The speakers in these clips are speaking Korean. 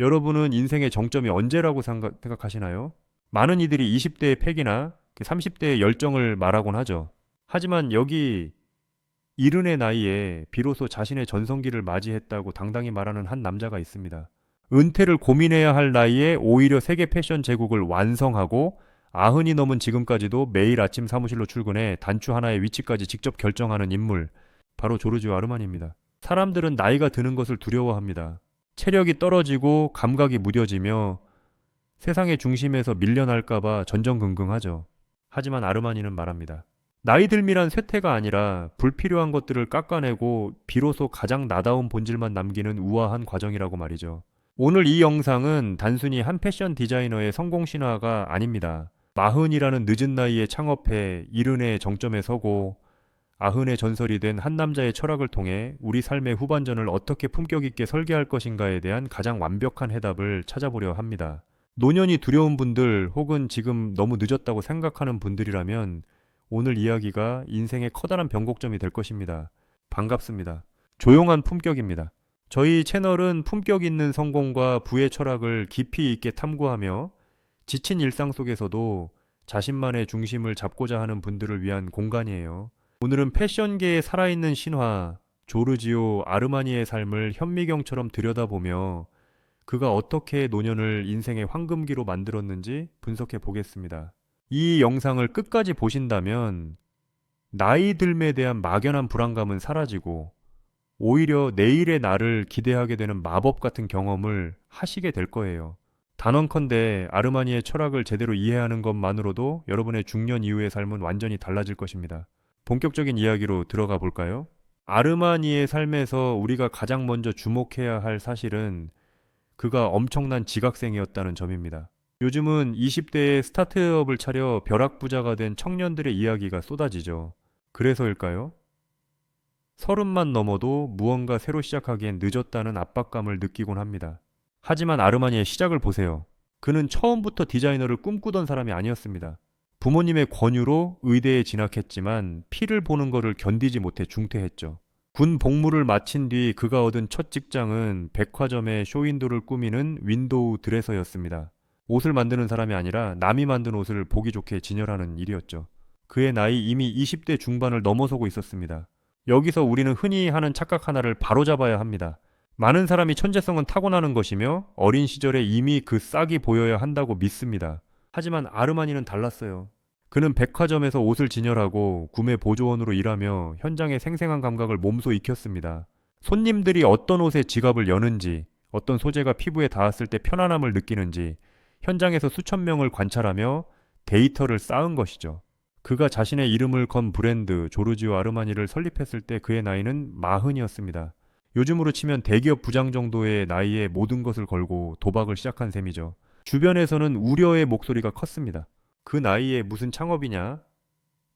여러분은 인생의 정점이 언제라고 생각- 생각하시나요? 많은 이들이 20대의 패기나 30대의 열정을 말하곤 하죠. 하지만 여기 이른의 나이에 비로소 자신의 전성기를 맞이했다고 당당히 말하는 한 남자가 있습니다. 은퇴를 고민해야 할 나이에 오히려 세계 패션 제국을 완성하고 아흔이 넘은 지금까지도 매일 아침 사무실로 출근해 단추 하나의 위치까지 직접 결정하는 인물. 바로 조르지오 아르마니입니다. 사람들은 나이가 드는 것을 두려워합니다. 체력이 떨어지고 감각이 무뎌지며 세상의 중심에서 밀려날까봐 전전긍긍하죠. 하지만 아르마니는 말합니다. 나이 들미란 쇠퇴가 아니라 불필요한 것들을 깎아내고 비로소 가장 나다운 본질만 남기는 우아한 과정이라고 말이죠. 오늘 이 영상은 단순히 한 패션 디자이너의 성공 신화가 아닙니다. 마흔이라는 늦은 나이에 창업해 이른의 정점에 서고 아흔의 전설이 된 한 남자의 철학을 통해 우리 삶의 후반전을 어떻게 품격 있게 설계할 것인가에 대한 가장 완벽한 해답을 찾아보려 합니다. 노년이 두려운 분들 혹은 지금 너무 늦었다고 생각하는 분들이라면 오늘 이야기가 인생의 커다란 변곡점이 될 것입니다. 반갑습니다. 조용한 품격입니다. 저희 채널은 품격 있는 성공과 부의 철학을 깊이 있게 탐구하며 지친 일상 속에서도 자신만의 중심을 잡고자 하는 분들을 위한 공간이에요. 오늘은 패션계의 살아있는 신화 조르지오 아르마니의 삶을 현미경처럼 들여다보며 그가 어떻게 노년을 인생의 황금기로 만들었는지 분석해 보겠습니다. 이 영상을 끝까지 보신다면 나이 들매에 대한 막연한 불안감은 사라지고 오히려 내일의 나를 기대하게 되는 마법 같은 경험을 하시게 될 거예요. 단언컨대 아르마니의 철학을 제대로 이해하는 것만으로도 여러분의 중년 이후의 삶은 완전히 달라질 것입니다. 본격적인 이야기로 들어가 볼까요? 아르마니의 삶에서 우리가 가장 먼저 주목해야 할 사실은 그가 엄청난 지각생이었다는 점입니다. 요즘은 20대에 스타트업을 차려 벼락부자가 된 청년들의 이야기가 쏟아지죠. 그래서일까요? 서른만 넘어도 무언가 새로 시작하기엔 늦었다는 압박감을 느끼곤 합니다. 하지만 아르마니의 시작을 보세요. 그는 처음부터 디자이너를 꿈꾸던 사람이 아니었습니다. 부모님의 권유로 의대에 진학했지만 피를 보는 것을 견디지 못해 중퇴했죠. 군 복무를 마친 뒤 그가 얻은 첫 직장은 백화점의 쇼윈도를 꾸미는 윈도우 드레서였습니다. 옷을 만드는 사람이 아니라 남이 만든 옷을 보기 좋게 진열하는 일이었죠. 그의 나이 이미 20대 중반을 넘어서고 있었습니다. 여기서 우리는 흔히 하는 착각 하나를 바로잡아야 합니다. 많은 사람이 천재성은 타고나는 것이며 어린 시절에 이미 그 싹이 보여야 한다고 믿습니다. 하지만 아르마니는 달랐어요. 그는 백화점에서 옷을 진열하고 구매 보조원으로 일하며 현장의 생생한 감각을 몸소 익혔습니다. 손님들이 어떤 옷에 지갑을 여는지, 어떤 소재가 피부에 닿았을 때 편안함을 느끼는지, 현장에서 수천 명을 관찰하며 데이터를 쌓은 것이죠. 그가 자신의 이름을 건 브랜드 조르지오 아르마니를 설립했을 때 그의 나이는 마흔이었습니다. 요즘으로 치면 대기업 부장 정도의 나이에 모든 것을 걸고 도박을 시작한 셈이죠. 주변에서는 우려의 목소리가 컸습니다. 그 나이에 무슨 창업이냐?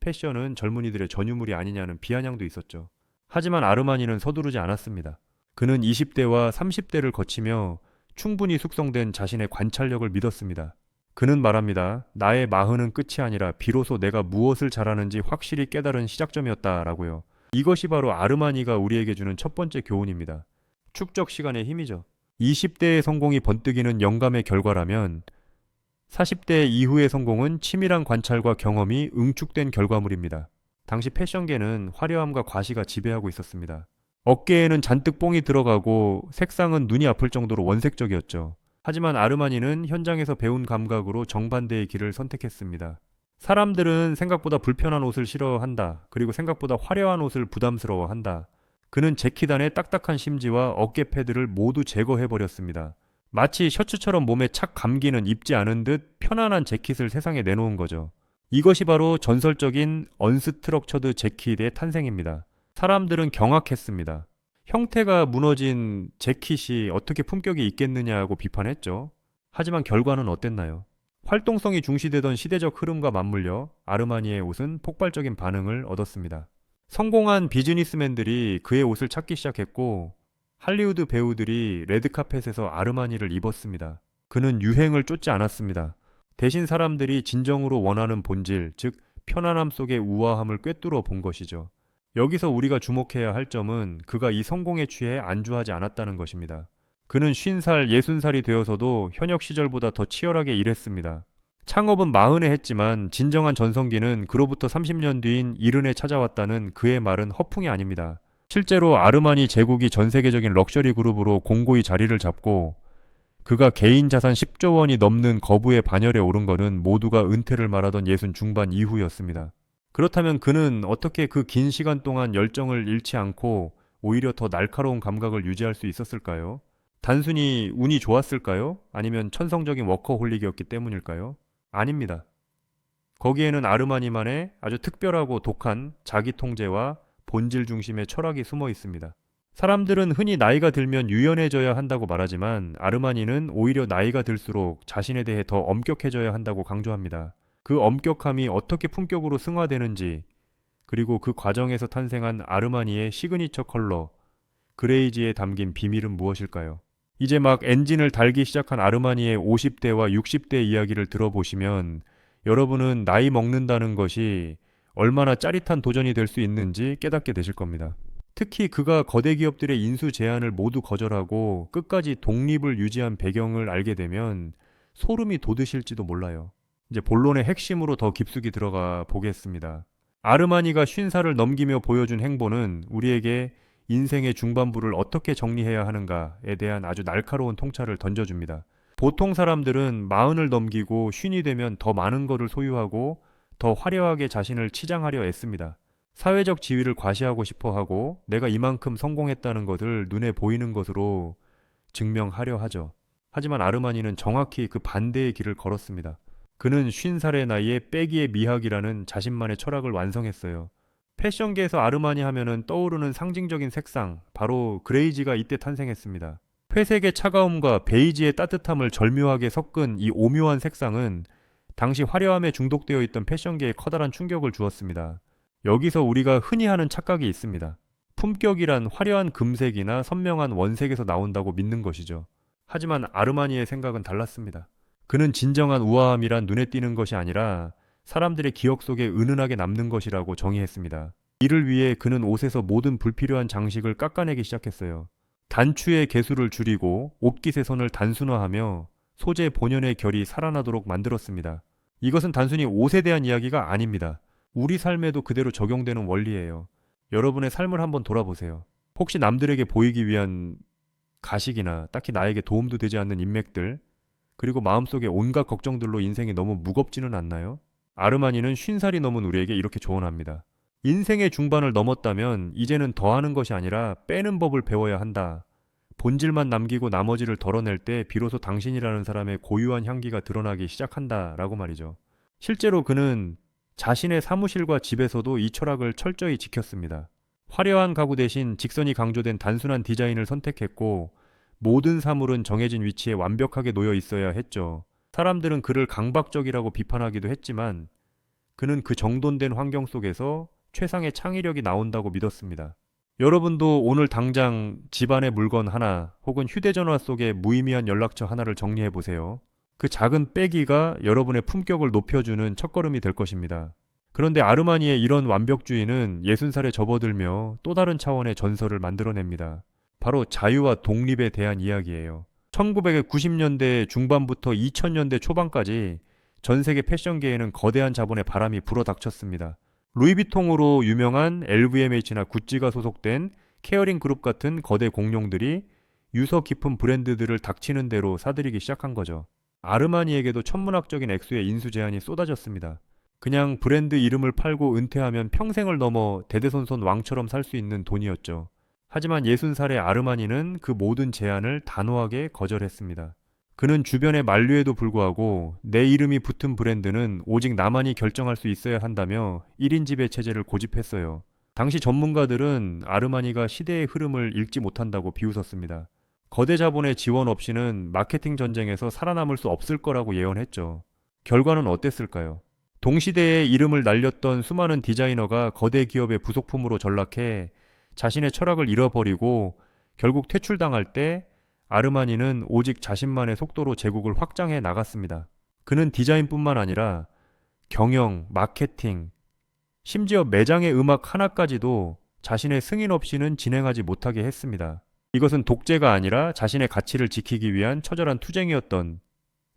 패션은 젊은이들의 전유물이 아니냐는 비아냥도 있었죠. 하지만 아르마니는 서두르지 않았습니다. 그는 20대와 30대를 거치며 충분히 숙성된 자신의 관찰력을 믿었습니다. 그는 말합니다. 나의 마흔은 끝이 아니라 비로소 내가 무엇을 잘하는지 확실히 깨달은 시작점이었다라고요. 이것이 바로 아르마니가 우리에게 주는 첫 번째 교훈입니다. 축적 시간의 힘이죠. 20대의 성공이 번뜩이는 영감의 결과라면 40대 이후의 성공은 치밀한 관찰과 경험이 응축된 결과물입니다. 당시 패션계는 화려함과 과시가 지배하고 있었습니다. 어깨에는 잔뜩 뽕이 들어가고 색상은 눈이 아플 정도로 원색적이었죠. 하지만 아르마니는 현장에서 배운 감각으로 정반대의 길을 선택했습니다. 사람들은 생각보다 불편한 옷을 싫어한다. 그리고 생각보다 화려한 옷을 부담스러워한다. 그는 재키단의 딱딱한 심지와 어깨 패드를 모두 제거해버렸습니다. 마치 셔츠처럼 몸에 착 감기는 입지 않은 듯 편안한 재킷을 세상에 내놓은 거죠. 이것이 바로 전설적인 언스트럭처드 재킷의 탄생입니다. 사람들은 경악했습니다. 형태가 무너진 재킷이 어떻게 품격이 있겠느냐고 비판했죠. 하지만 결과는 어땠나요? 활동성이 중시되던 시대적 흐름과 맞물려 아르마니의 옷은 폭발적인 반응을 얻었습니다. 성공한 비즈니스맨들이 그의 옷을 찾기 시작했고 할리우드 배우들이 레드카펫에서 아르마니를 입었습니다. 그는 유행을 쫓지 않았습니다. 대신 사람들이 진정으로 원하는 본질, 즉 편안함 속의 우아함을 꿰뚫어 본 것이죠. 여기서 우리가 주목해야 할 점은 그가 이 성공에 취해 안주하지 않았다는 것입니다. 그는 50살, 60살이 되어서도 현역 시절보다 더 치열하게 일했습니다. 창업은 마흔에 했지만 진정한 전성기는 그로부터 30년 뒤인 이른에 찾아왔다는 그의 말은 허풍이 아닙니다. 실제로 아르마니 제국이 전 세계적인 럭셔리 그룹으로 공고히 자리를 잡고 그가 개인 자산 10조 원이 넘는 거부의 반열에 오른 것은 모두가 은퇴를 말하던 예순 중반 이후였습니다. 그렇다면 그는 어떻게 그 긴 시간 동안 열정을 잃지 않고 오히려 더 날카로운 감각을 유지할 수 있었을까요? 단순히 운이 좋았을까요? 아니면 천성적인 워커홀릭이었기 때문일까요? 아닙니다. 거기에는 아르마니만의 아주 특별하고 독한 자기 통제와 본질 중심의 철학이 숨어 있습니다. 사람들은 흔히 나이가 들면 유연해져야 한다고 말하지만 아르마니는 오히려 나이가 들수록 자신에 대해 더 엄격해져야 한다고 강조합니다. 그 엄격함이 어떻게 품격으로 승화되는지 그리고 그 과정에서 탄생한 아르마니의 시그니처 컬러 그레이지에 담긴 비밀은 무엇일까요? 이제 막 엔진을 달기 시작한 아르마니의 50대와 60대 이야기를 들어보시면 여러분은 나이 먹는다는 것이 얼마나 짜릿한 도전이 될 수 있는지 깨닫게 되실 겁니다. 특히 그가 거대 기업들의 인수 제안을 모두 거절하고 끝까지 독립을 유지한 배경을 알게 되면 소름이 돋으실지도 몰라요. 이제 본론의 핵심으로 더 깊숙이 들어가 보겠습니다. 아르마니가 쉰살을 넘기며 보여준 행보는 우리에게 인생의 중반부를 어떻게 정리해야 하는가에 대한 아주 날카로운 통찰을 던져줍니다. 보통 사람들은 마흔을 넘기고 쉰이 되면 더 많은 것을 소유하고 더 화려하게 자신을 치장하려 애씁니다. 사회적 지위를 과시하고 싶어 하고 내가 이만큼 성공했다는 것을 눈에 보이는 것으로 증명하려 하죠. 하지만 아르마니는 정확히 그 반대의 길을 걸었습니다. 그는 쉰 살의 나이에 빼기의 미학이라는 자신만의 철학을 완성했어요. 패션계에서 아르마니 하면은 떠오르는 상징적인 색상, 바로 그레이지가 이때 탄생했습니다. 회색의 차가움과 베이지의 따뜻함을 절묘하게 섞은 이 오묘한 색상은 당시 화려함에 중독되어 있던 패션계에 커다란 충격을 주었습니다. 여기서 우리가 흔히 하는 착각이 있습니다. 품격이란 화려한 금색이나 선명한 원색에서 나온다고 믿는 것이죠. 하지만 아르마니의 생각은 달랐습니다. 그는 진정한 우아함이란 눈에 띄는 것이 아니라 사람들의 기억 속에 은은하게 남는 것이라고 정의했습니다. 이를 위해 그는 옷에서 모든 불필요한 장식을 깎아내기 시작했어요. 단추의 개수를 줄이고 옷깃의 선을 단순화하며 소재 본연의 결이 살아나도록 만들었습니다. 이것은 단순히 옷에 대한 이야기가 아닙니다. 우리 삶에도 그대로 적용되는 원리예요. 여러분의 삶을 한번 돌아보세요. 혹시 남들에게 보이기 위한 가식이나 딱히 나에게 도움도 되지 않는 인맥들, 그리고 마음속에 온갖 걱정들로 인생이 너무 무겁지는 않나요? 아르마니는 쉰 살이 넘은 우리에게 이렇게 조언합니다. 인생의 중반을 넘었다면 이제는 더하는 것이 아니라 빼는 법을 배워야 한다. 본질만 남기고 나머지를 덜어낼 때 비로소 당신이라는 사람의 고유한 향기가 드러나기 시작한다. 라고 말이죠. 실제로 그는 자신의 사무실과 집에서도 이 철학을 철저히 지켰습니다. 화려한 가구 대신 직선이 강조된 단순한 디자인을 선택했고 모든 사물은 정해진 위치에 완벽하게 놓여 있어야 했죠. 사람들은 그를 강박적이라고 비판하기도 했지만 그는 그 정돈된 환경 속에서 최상의 창의력이 나온다고 믿었습니다. 여러분도 오늘 당장 집안의 물건 하나 혹은 휴대전화 속에 무의미한 연락처 하나를 정리해 보세요. 그 작은 빼기가 여러분의 품격을 높여주는 첫걸음이 될 것입니다. 그런데 아르마니의 이런 완벽주의는 60살에 접어들며 또 다른 차원의 전설을 만들어냅니다. 바로 자유와 독립에 대한 이야기예요. 1990년대 중반부터 2000년대 초반까지 전 세계 패션계에는 거대한 자본의 바람이 불어닥쳤습니다. 루이비통으로 유명한 LVMH나 구찌가 소속된 케어링 그룹 같은 거대 공룡들이 유서 깊은 브랜드들을 닥치는 대로 사들이기 시작한 거죠. 아르마니에게도 천문학적인 액수의 인수 제한이 쏟아졌습니다. 그냥 브랜드 이름을 팔고 은퇴하면 평생을 넘어 대대손손 왕처럼 살 수 있는 돈이었죠. 하지만 60살의 아르마니는 그 모든 제안을 단호하게 거절했습니다. 그는 주변의 만류에도 불구하고 내 이름이 붙은 브랜드는 오직 나만이 결정할 수 있어야 한다며 1인 지배 체제를 고집했어요. 당시 전문가들은 아르마니가 시대의 흐름을 읽지 못한다고 비웃었습니다. 거대 자본의 지원 없이는 마케팅 전쟁에서 살아남을 수 없을 거라고 예언했죠. 결과는 어땠을까요? 동시대에 이름을 날렸던 수많은 디자이너가 거대 기업의 부속품으로 전락해 자신의 철학을 잃어버리고 결국 퇴출당할 때 아르마니는 오직 자신만의 속도로 제국을 확장해 나갔습니다. 그는 디자인뿐만 아니라 경영, 마케팅, 심지어 매장의 음악 하나까지도 자신의 승인 없이는 진행하지 못하게 했습니다. 이것은 독재가 아니라 자신의 가치를 지키기 위한 처절한 투쟁이었던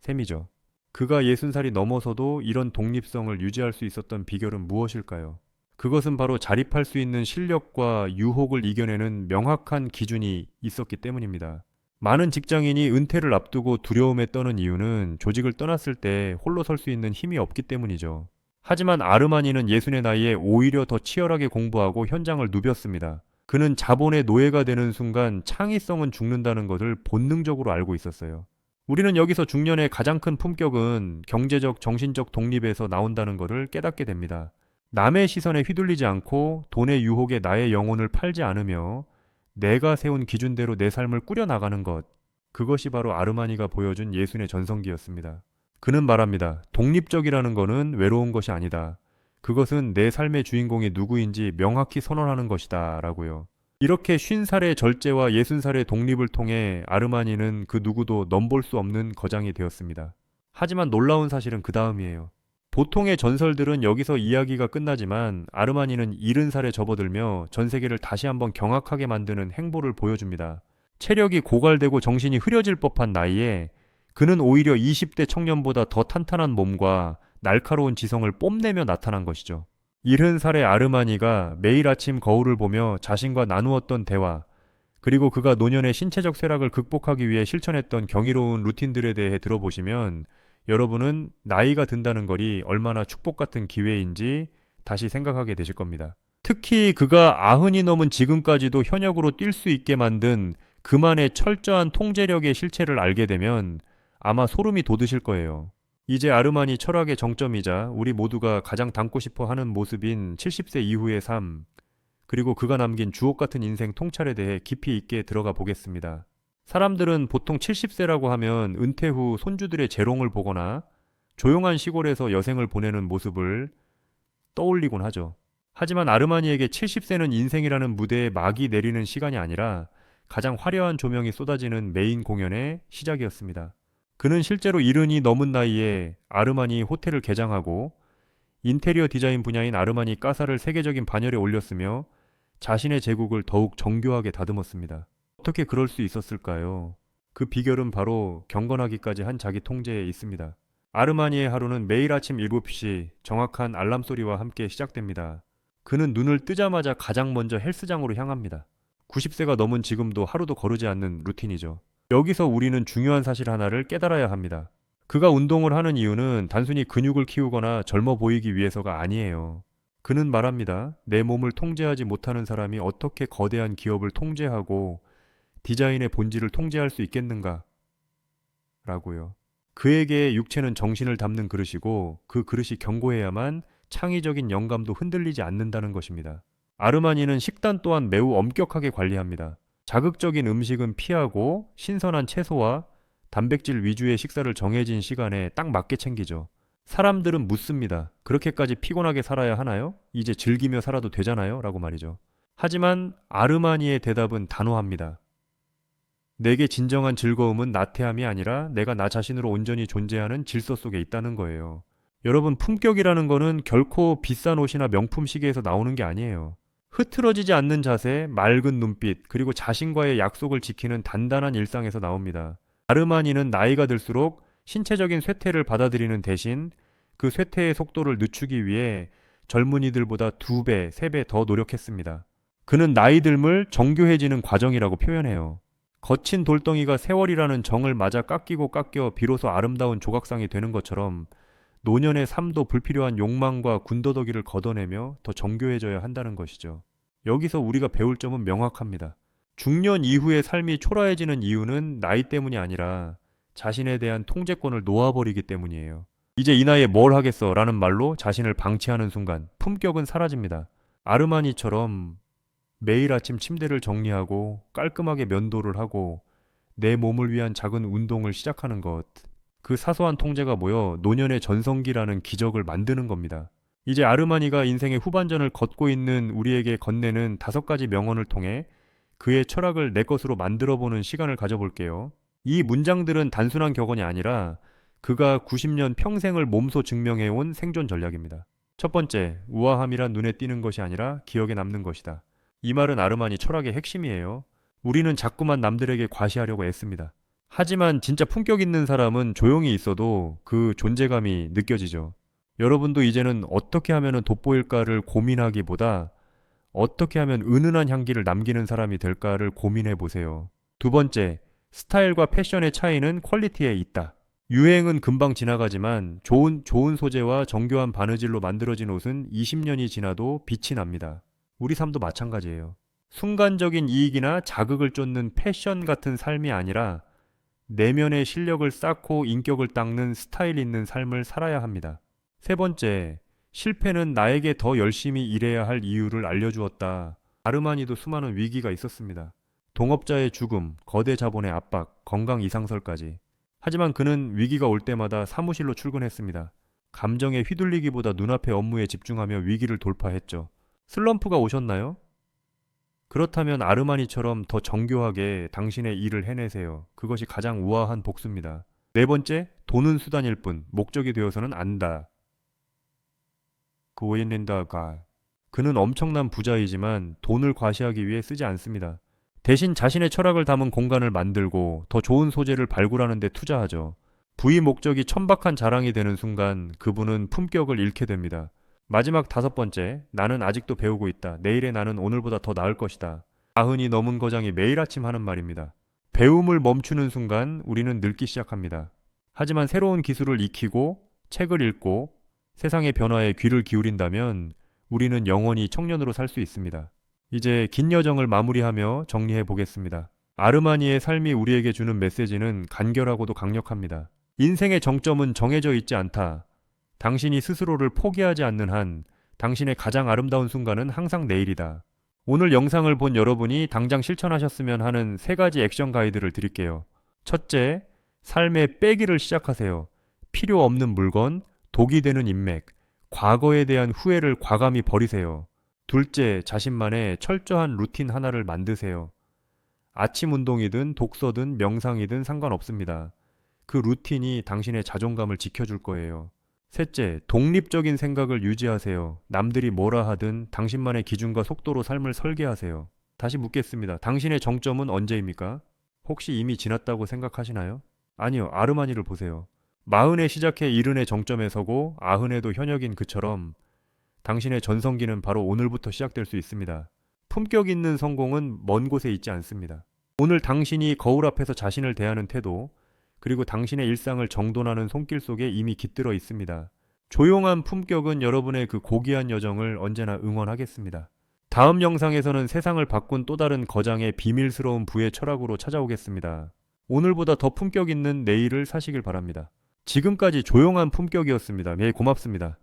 셈이죠. 그가 60살이 넘어서도 이런 독립성을 유지할 수 있었던 비결은 무엇일까요? 그것은 바로 자립할 수 있는 실력과 유혹을 이겨내는 명확한 기준이 있었기 때문입니다. 많은 직장인이 은퇴를 앞두고 두려움에 떠는 이유는 조직을 떠났을 때 홀로 설 수 있는 힘이 없기 때문이죠. 하지만 아르마니는 예순의 나이에 오히려 더 치열하게 공부하고 현장을 누볐습니다. 그는 자본의 노예가 되는 순간 창의성은 죽는다는 것을 본능적으로 알고 있었어요. 우리는 여기서 중년의 가장 큰 품격은 경제적, 정신적 독립에서 나온다는 것을 깨닫게 됩니다. 남의 시선에 휘둘리지 않고 돈의 유혹에 나의 영혼을 팔지 않으며 내가 세운 기준대로 내 삶을 꾸려나가는 것. 그것이 바로 아르마니가 보여준 예순의 전성기였습니다. 그는 말합니다. 독립적이라는 것은 외로운 것이 아니다. 그것은 내 삶의 주인공이 누구인지 명확히 선언하는 것이다. 라고요. 이렇게 쉰 살의 절제와 예순 살의 독립을 통해 아르마니는 그 누구도 넘볼 수 없는 거장이 되었습니다. 하지만 놀라운 사실은 그 다음이에요. 보통의 전설들은 여기서 이야기가 끝나지만 아르마니는 이른 살에 접어들며 전 세계를 다시 한번 경악하게 만드는 행보를 보여줍니다. 체력이 고갈되고 정신이 흐려질 법한 나이에 그는 오히려 20대 청년보다 더 탄탄한 몸과 날카로운 지성을 뽐내며 나타난 것이죠. 이른 살의 아르마니가 매일 아침 거울을 보며 자신과 나누었던 대화, 그리고 그가 노년의 신체적 쇠락을 극복하기 위해 실천했던 경이로운 루틴들에 대해 들어보시면 여러분은 나이가 든다는 것이 얼마나 축복 같은 기회인지 다시 생각하게 되실 겁니다. 특히 그가 아흔이 넘은 지금까지도 현역으로 뛸 수 있게 만든 그만의 철저한 통제력의 실체를 알게 되면 아마 소름이 돋으실 거예요. 이제 아르마니 철학의 정점이자 우리 모두가 가장 닮고 싶어 하는 모습인 70세 이후의 삶, 그리고 그가 남긴 주옥 같은 인생 통찰에 대해 깊이 있게 들어가 보겠습니다. 사람들은 보통 70세라고 하면 은퇴 후 손주들의 재롱을 보거나 조용한 시골에서 여생을 보내는 모습을 떠올리곤 하죠. 하지만 아르마니에게 70세는 인생이라는 무대에 막이 내리는 시간이 아니라 가장 화려한 조명이 쏟아지는 메인 공연의 시작이었습니다. 그는 실제로 이른이 넘은 나이에 아르마니 호텔을 개장하고 인테리어 디자인 분야인 아르마니 까사를 세계적인 반열에 올렸으며 자신의 제국을 더욱 정교하게 다듬었습니다. 어떻게 그럴 수 있었을까요? 그 비결은 바로 경건하기까지 한 자기 통제에 있습니다. 아르마니의 하루는 매일 아침 7시 정확한 알람 소리와 함께 시작됩니다. 그는 눈을 뜨자마자 가장 먼저 헬스장으로 향합니다. 90세가 넘은 지금도 하루도 거르지 않는 루틴이죠. 여기서 우리는 중요한 사실 하나를 깨달아야 합니다. 그가 운동을 하는 이유는 단순히 근육을 키우거나 젊어 보이기 위해서가 아니에요. 그는 말합니다. 내 몸을 통제하지 못하는 사람이 어떻게 거대한 기업을 통제하고 디자인의 본질을 통제할 수 있겠는가? 라고요. 그에게 육체는 정신을 담는 그릇이고 그 그릇이 견고해야만 창의적인 영감도 흔들리지 않는다는 것입니다. 아르마니는 식단 또한 매우 엄격하게 관리합니다. 자극적인 음식은 피하고 신선한 채소와 단백질 위주의 식사를 정해진 시간에 딱 맞게 챙기죠. 사람들은 묻습니다. 그렇게까지 피곤하게 살아야 하나요? 이제 즐기며 살아도 되잖아요? 라고 말이죠. 하지만 아르마니의 대답은 단호합니다. 내게 진정한 즐거움은 나태함이 아니라 내가 나 자신으로 온전히 존재하는 질서 속에 있다는 거예요. 여러분, 품격이라는 거는 결코 비싼 옷이나 명품 시계에서 나오는 게 아니에요. 흐트러지지 않는 자세, 맑은 눈빛, 그리고 자신과의 약속을 지키는 단단한 일상에서 나옵니다. 아르마니는 나이가 들수록 신체적인 쇠퇴를 받아들이는 대신 그 쇠퇴의 속도를 늦추기 위해 젊은이들보다 두 배, 세 배 더 노력했습니다. 그는 나이 들물 정교해지는 과정이라고 표현해요. 거친 돌덩이가 세월이라는 정을 맞아 깎이고 깎여 비로소 아름다운 조각상이 되는 것처럼 노년의 삶도 불필요한 욕망과 군더더기를 걷어내며 더 정교해져야 한다는 것이죠. 여기서 우리가 배울 점은 명확합니다. 중년 이후의 삶이 초라해지는 이유는 나이 때문이 아니라 자신에 대한 통제권을 놓아버리기 때문이에요. 이제 이 나이에 뭘 하겠어 라는 말로 자신을 방치하는 순간 품격은 사라집니다. 아르마니처럼 매일 아침 침대를 정리하고 깔끔하게 면도를 하고 내 몸을 위한 작은 운동을 시작하는 것. 그 사소한 통제가 모여 노년의 전성기라는 기적을 만드는 겁니다. 이제 아르마니가 인생의 후반전을 걷고 있는 우리에게 건네는 다섯 가지 명언을 통해 그의 철학을 내 것으로 만들어 보는 시간을 가져볼게요. 이 문장들은 단순한 격언이 아니라 그가 90년 평생을 몸소 증명해온 생존 전략입니다. 첫 번째, 우아함이란 눈에 띄는 것이 아니라 기억에 남는 것이다. 이 말은 아르마니 철학의 핵심이에요. 우리는 자꾸만 남들에게 과시하려고 애씁니다. 하지만 진짜 품격 있는 사람은 조용히 있어도 그 존재감이 느껴지죠. 여러분도 이제는 어떻게 하면 돋보일까를 고민하기보다 어떻게 하면 은은한 향기를 남기는 사람이 될까를 고민해 보세요. 두 번째, 스타일과 패션의 차이는 퀄리티에 있다. 유행은 금방 지나가지만 좋은 좋은 소재와 정교한 바느질로 만들어진 옷은 20년이 지나도 빛이 납니다. 우리 삶도 마찬가지예요. 순간적인 이익이나 자극을 쫓는 패션 같은 삶이 아니라 내면의 실력을 쌓고 인격을 닦는 스타일 있는 삶을 살아야 합니다. 세 번째, 실패는 나에게 더 열심히 일해야 할 이유를 알려주었다. 아르마니도 수많은 위기가 있었습니다. 동업자의 죽음, 거대 자본의 압박, 건강 이상설까지. 하지만 그는 위기가 올 때마다 사무실로 출근했습니다. 감정에 휘둘리기보다 눈앞의 업무에 집중하며 위기를 돌파했죠. 슬럼프가 오셨나요? 그렇다면 아르마니처럼 더 정교하게 당신의 일을 해내세요. 그것이 가장 우아한 복수입니다. 네 번째, 돈은 수단일 뿐, 목적이 되어서는 안다. 그오인린다가 그는 엄청난 부자이지만 돈을 과시하기 위해 쓰지 않습니다. 대신 자신의 철학을 담은 공간을 만들고 더 좋은 소재를 발굴하는 데 투자하죠. 부의 목적이 천박한 자랑이 되는 순간 그분은 품격을 잃게 됩니다. 마지막 다섯 번째, 나는 아직도 배우고 있다. 내일의 나는 오늘보다 더 나을 것이다. 아흔이 넘은 거장이 매일 아침 하는 말입니다. 배움을 멈추는 순간 우리는 늙기 시작합니다. 하지만 새로운 기술을 익히고 책을 읽고 세상의 변화에 귀를 기울인다면 우리는 영원히 청년으로 살 수 있습니다. 이제 긴 여정을 마무리하며 정리해 보겠습니다. 아르마니의 삶이 우리에게 주는 메시지는 간결하고도 강력합니다. 인생의 정점은 정해져 있지 않다. 당신이 스스로를 포기하지 않는 한 당신의 가장 아름다운 순간은 항상 내일이다. 오늘 영상을 본 여러분이 당장 실천하셨으면 하는 세 가지 액션 가이드를 드릴게요. 첫째, 삶의 빼기를 시작하세요. 필요 없는 물건, 독이 되는 인맥, 과거에 대한 후회를 과감히 버리세요. 둘째, 자신만의 철저한 루틴 하나를 만드세요. 아침 운동이든 독서든 명상이든 상관없습니다. 그 루틴이 당신의 자존감을 지켜줄 거예요. 셋째, 독립적인 생각을 유지하세요. 남들이 뭐라 하든 당신만의 기준과 속도로 삶을 설계하세요. 다시 묻겠습니다. 당신의 정점은 언제입니까? 혹시 이미 지났다고 생각하시나요? 아니요, 아르마니를 보세요. 마흔에 시작해 이른의 정점에 서고 아흔에도 현역인 그처럼 당신의 전성기는 바로 오늘부터 시작될 수 있습니다. 품격 있는 성공은 먼 곳에 있지 않습니다. 오늘 당신이 거울 앞에서 자신을 대하는 태도, 그리고 당신의 일상을 정돈하는 손길 속에 이미 깃들어 있습니다. 조용한 품격은 여러분의 그 고귀한 여정을 언제나 응원하겠습니다. 다음 영상에서는 세상을 바꾼 또 다른 거장의 비밀스러운 부의 철학으로 찾아오겠습니다. 오늘보다 더 품격 있는 내일을 사시길 바랍니다. 지금까지 조용한 품격이었습니다. 매일 고맙습니다.